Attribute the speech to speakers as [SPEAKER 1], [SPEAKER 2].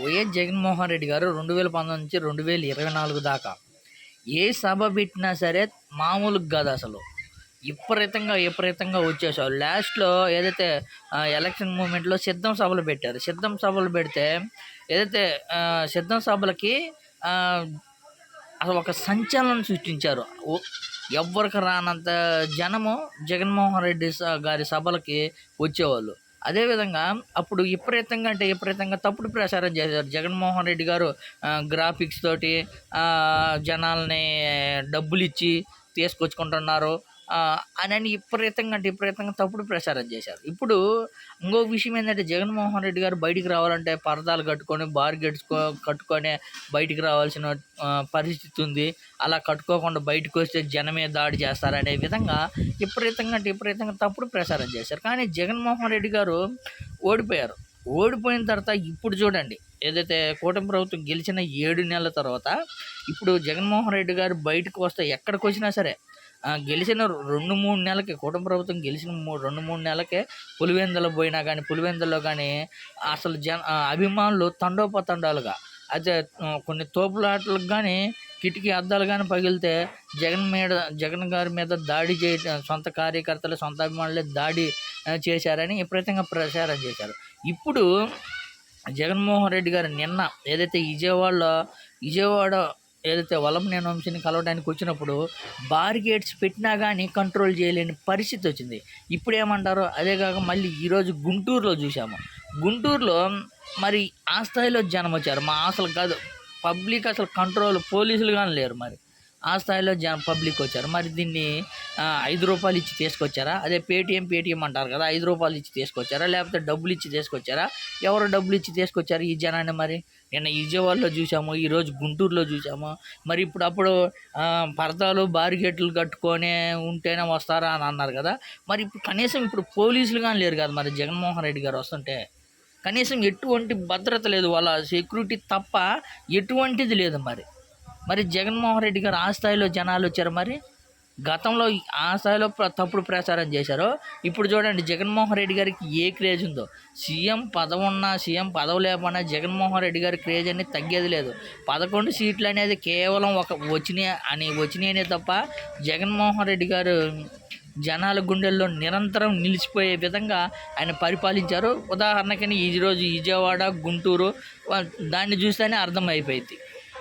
[SPEAKER 1] YS Jaganmohan Reddy గారు రెండు వేల పంతొమ్మిది నుంచి రెండు వేల ఇరవై నాలుగు దాకా ఏ సభ పెట్టినా సరే మామూలుగా కాదు అసలు. విపరీతంగా విపరీతంగా వచ్చేసారు. లాస్ట్లో ఏదైతే ఎలక్షన్ మూమెంట్లో సిద్ధం సభలు పెట్టారు. సిద్ధం సభలు పెడితే ఏదైతే సిద్ధం సభలకి అసలు ఒక సంచలనం సృష్టించారు. ఎవ్వరికి రానంత జనము జగన్మోహన్ రెడ్డి గారి సభలకి వచ్చేవాళ్ళు. అదేవిధంగా అప్పుడు విపరీతంగా అంటే విపరీతంగా తప్పుడు ప్రచారం చేశారు. జగన్మోహన్ రెడ్డి గారు గ్రాఫిక్స్ తోటి జనాల్ని డబ్బులు ఇచ్చి తీసుకొచ్చుకుంటున్నారు. అని అని విపరీతంగా అంటే విపరీతంగా తప్పుడు ప్రచారం చేశారు. ఇప్పుడు ఇంకో విషయం ఏంటంటే జగన్మోహన్ రెడ్డి గారు బయటికి రావాలంటే పరదాలు కట్టుకొని బార్ గెట్చుకో కట్టుకొని బయటికి రావాల్సిన పరిస్థితి ఉంది. అలా కట్టుకోకుండా బయటకు వస్తే జనమే దాడి చేస్తారనే విధంగా విపరీతంగా అంటే విపరీతంగా తప్పుడు ప్రచారం చేశారు. కానీ జగన్మోహన్ రెడ్డి గారు ఓడిపోయారు. ఓడిపోయిన తర్వాత ఇప్పుడు చూడండి ఏదైతే కూటమి ప్రభుత్వం గెలిచిన ఏడు నెలల తర్వాత ఇప్పుడు జగన్మోహన్ రెడ్డి గారు బయటకు వస్తే ఎక్కడికి వచ్చినా సరే గెలిచిన రెండు మూడు నెలలకి కూటమి ప్రభుత్వం గెలిచిన మూడు రెండు మూడు నెలలకే పులివెందులో పోయినా కానీ పులివెందులో కానీ అసలు జన అభిమానులు తండోపతండాలుగా. అయితే కొన్ని తోపులాటలకు కానీ కిటికీ అద్దాలు కానీ పగిలితే జగన్ మీద జగన్ గారి మీద దాడి చేయడం సొంత కార్యకర్తలు సొంత అభిమానులే దాడి చేశారని విపరీతంగా ప్రచారం చేశారు. ఇప్పుడు జగన్మోహన్ రెడ్డి గారు నిన్న ఏదైతే విజయవాడలో విజయవాడ ఏదైతే వలంనేని వంశీని కలవడానికి వచ్చినప్పుడు బారిగేట్స్ పెట్టినా కానీ కంట్రోల్ చేయలేని పరిస్థితి వచ్చింది. ఇప్పుడు ఏమంటారు అదే కాక మళ్ళీ ఈరోజు గుంటూరులో చూసాము గుంటూరులో మరి ఆ స్థాయిలో జనం వచ్చారు. మా అసలు కాదు పబ్లిక్ అసలు కంట్రోల్ పోలీసులు కానీ లేరు మరి. ఆ స్థాయిలో జన పబ్లిక్ వచ్చారు. మరి దీన్ని ఐదు రూపాయలు ఇచ్చి తీసుకొచ్చారా? అదే పేటీఎం పేటీఎం అంటారు కదా ఐదు రూపాయలు ఇచ్చి తీసుకొచ్చారా? లేకపోతే డబ్బులు ఇచ్చి తీసుకొచ్చారా? ఎవరు డబ్బులు ఇచ్చి తీసుకొచ్చారు ఈ జనాన్ని మరి? నిన్న విజయవాడలో చూసాము ఈరోజు గుంటూరులో చూసాము. మరి ఇప్పుడు అప్పుడు పరదాలు బారిగేట్లు కట్టుకొని ఉంటేనే వస్తారా అని అన్నారు కదా. మరి ఇప్పుడు కనీసం ఇప్పుడు పోలీసులు కానీ లేరు కదా మరి జగన్మోహన్ రెడ్డి గారు వస్తుంటే. కనీసం ఎటువంటి భద్రత లేదు వాళ్ళ సెక్యూరిటీ తప్ప ఎటువంటిది లేదు మరి. మరి జగన్మోహన్ రెడ్డి గారు ఆ స్థాయిలో జనాలు వచ్చారు. మరి గతంలో ఆ స్థాయిలో ప్ర- తప్పుడు ప్రచారం చేశారో. ఇప్పుడు చూడండి జగన్మోహన్ రెడ్డి గారికి ఏ క్రేజ్ ఉందో. సీఎం పదవి ఉన్నా సీఎం పదవి లేకపోయినా జగన్మోహన్ రెడ్డి గారి క్రేజ్ అనేది తగ్గేది లేదు. పదకొండు సీట్లు అనేది కేవలం ఒక వచ్చినాయి అని వచ్చినాయనే తప్ప జగన్మోహన్ రెడ్డి గారు జనాల గుండెల్లో నిరంతరం నిలిచిపోయే విధంగా ఆయన పరిపాలించారు. ఉదాహరణకని ఈరోజు విజయవాడ గుంటూరు దాన్ని చూస్తేనే అర్థమైపోయింది.